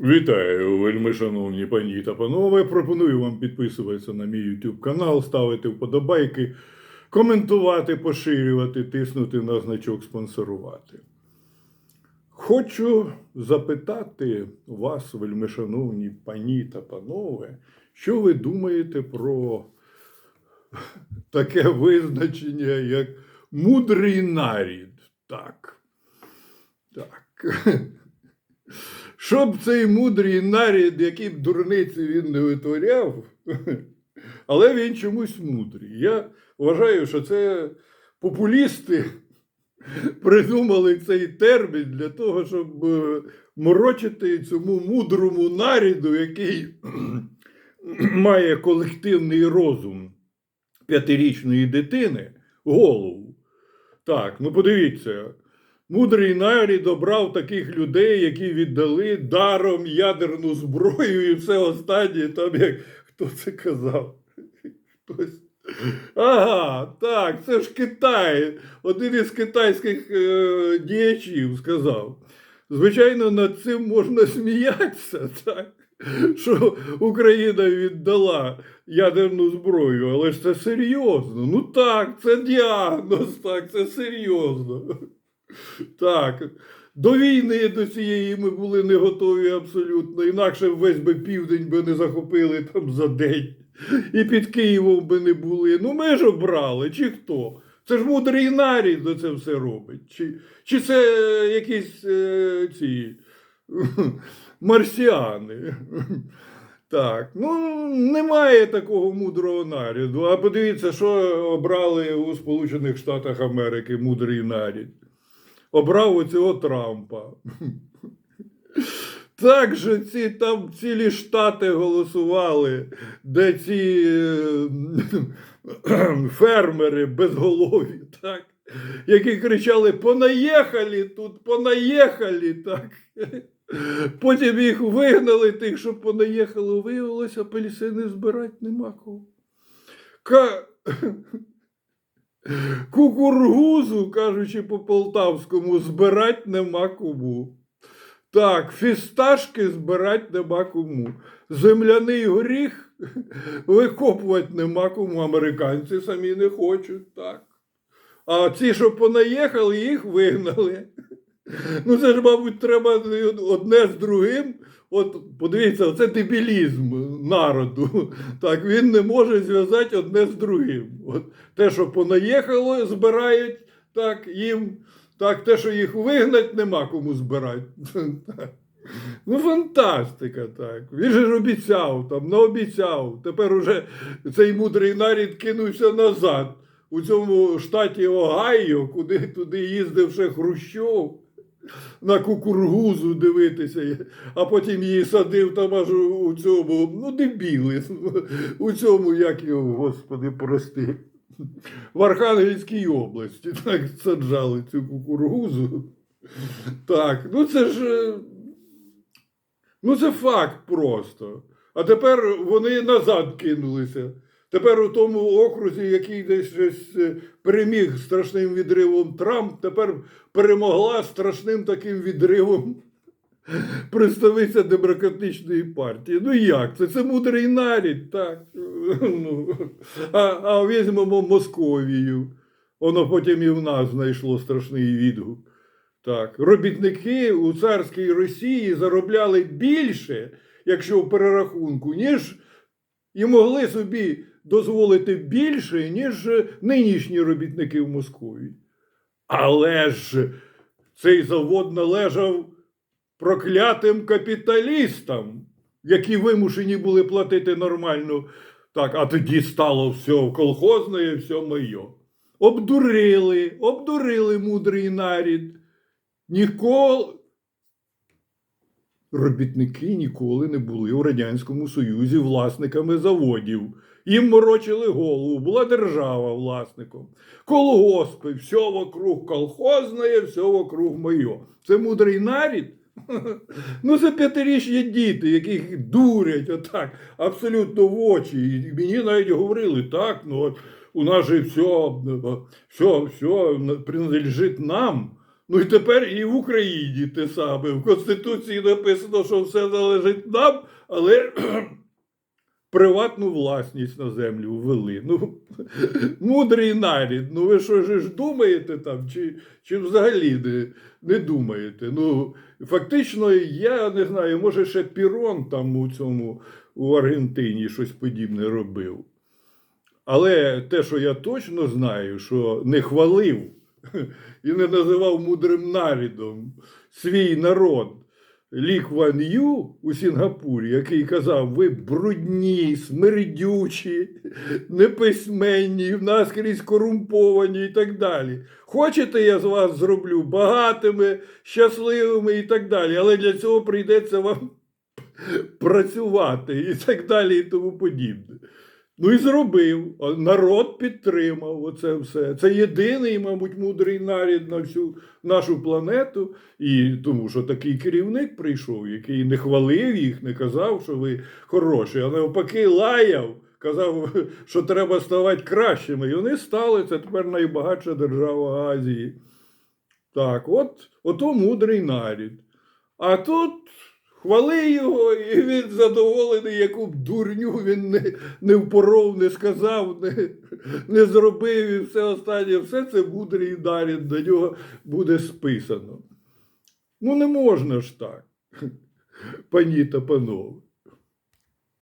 Вітаю, вельми шановні пані та панове. Пропоную вам підписуватися на мій YouTube канал, ставити вподобайки, коментувати, поширювати, тиснути на значок спонсорувати. Хочу запитати вас, вельми шановні пані та панове, що ви думаєте про таке визначення, як мудрий нарід? Так. Так. Щоб цей мудрий нарід, які б дурниці він не витворяв, але він чомусь мудрий. Я вважаю, що це популісти придумали цей термін для того, щоб е, морочити цьому мудрому наріду, який має колективний розум п'ятирічної дитини, голову. Так, ну подивіться. Мудрий нарід обрав таких людей, які віддали даром ядерну зброю і все останнє, там як хто це казав? Хтось. Ага, так, це ж Китай. Один із китайських е, діячів сказав. Звичайно, над цим можна сміятися, так? що Україна віддала ядерну зброю, але ж це серйозно. Ну так, це діагноз, так, це серйозно. Так. До війни до цієї ми були не готові абсолютно. Інакше весь би південь би не захопили там за день. І під Києвом би не були. Ну ми ж обрали, чи хто? Це ж мудрий нарід до це все робить. Чи, чи це якісь е, ці марсіани? Так, ну немає такого мудрого наряду. А подивіться, що обрали у Сполучених Штатах Америки мудрий нарід обрав оцього Трампа. Так же ці там цілі штати голосували, де ці е, фермери безголові, так, які кричали: понаїхали тут, понаїхали, так. Потім їх вигнали, тих, що понаїхали, виявилося, апельсини збирати нема кого. Кукургузу, кажучи по полтавському, збирать нема кому. Так, фісташки збирать нема кому. Земляний горіх викопувати нема кому. Американці самі не хочуть, так. А ці, що понаїхали, їх вигнали. Ну, це ж, мабуть, треба одне з другим. От подивіться, це дебілізм народу. Так, він не може зв'язати одне з другим. От Те, що понаїхало, збирають, так, їм, так, те, що їх вигнать, нема кому збирати. Ну, фантастика, так. Він же ж обіцяв, там, наобіцяв. Тепер уже цей мудрий нарід кинувся назад. У цьому штаті Огайо, куди туди їздив ще Хрущов на кукургузу дивитися, а потім її садив там аж у цьому, ну, дебіли, у цьому, як його, господи, прости, в Архангельській області так саджали цю кукургузу. Так, ну це ж, е, ну це факт просто. А тепер вони назад кинулися. Тепер у тому окрузі, який десь е, переміг страшним відривом Трамп, тепер перемогла страшним таким відривом представниця демократичної партії. Ну як? Це Це мудрий нарід, так. Ну, А а візьмемо Московію. Воно потім і в нас знайшло страшний відгук. Так, робітники у царській Росії заробляли більше, якщо в перерахунку, ніж і могли собі дозволити більше, ніж нинішні робітники в Москві. Але ж цей завод належав проклятим капіталістам, які вимушені були платити нормально. Так, а тоді стало все колхозне, і все моє. Обдурили, обдурили мудрий нарід. Ніколи. Робітники ніколи не були у Радянському Союзі власниками заводів. Їм морочили голову, була держава власником. Колгоспи, все вокруг колхозне, все вокруг моє. Це мудрий нарід. Ну, це п'ятирічні діти, яких дурять отак, абсолютно в очі. І мені навіть говорили, так, ну от у нас же все, все, все принадлежить нам. Ну і тепер і в Україні те саме. В Конституції написано, що все належить нам, але приватну власність на землю ввели. Ну, мудрий нарід. Ну ви що ж думаєте там, чи, чи взагалі не, не думаєте? Ну, фактично, я не знаю, може ще Пірон там у цьому у Аргентині щось подібне робив. Але те, що я точно знаю, що не хвалив і не називав мудрим нарідом свій народ Лі Кван Ю у Сінгапурі, який казав: ви брудні, смердючі, неписьменні, наскрізь корумповані і так далі. Хочете, я з вас зроблю багатими, щасливими і так далі, але для цього прийдеться вам працювати і так далі, і тому подібне. Ну і зробив. Народ підтримав оце все. Це єдиний, мабуть, мудрий нарід на всю нашу планету. І тому що такий керівник прийшов, який не хвалив їх, не казав, що ви хороші, а навпаки, лаяв. Казав, що треба ставати кращими. І вони стали. Це тепер найбагатша держава Азії. Так, от ото мудрий нарід. А тут хвали його, і він задоволений, яку б дурню він не, не впоров, не сказав, не, не зробив і все останнє. Все це мудрий Дарін, до нього буде списано. Ну, не можна ж так, пані та панове.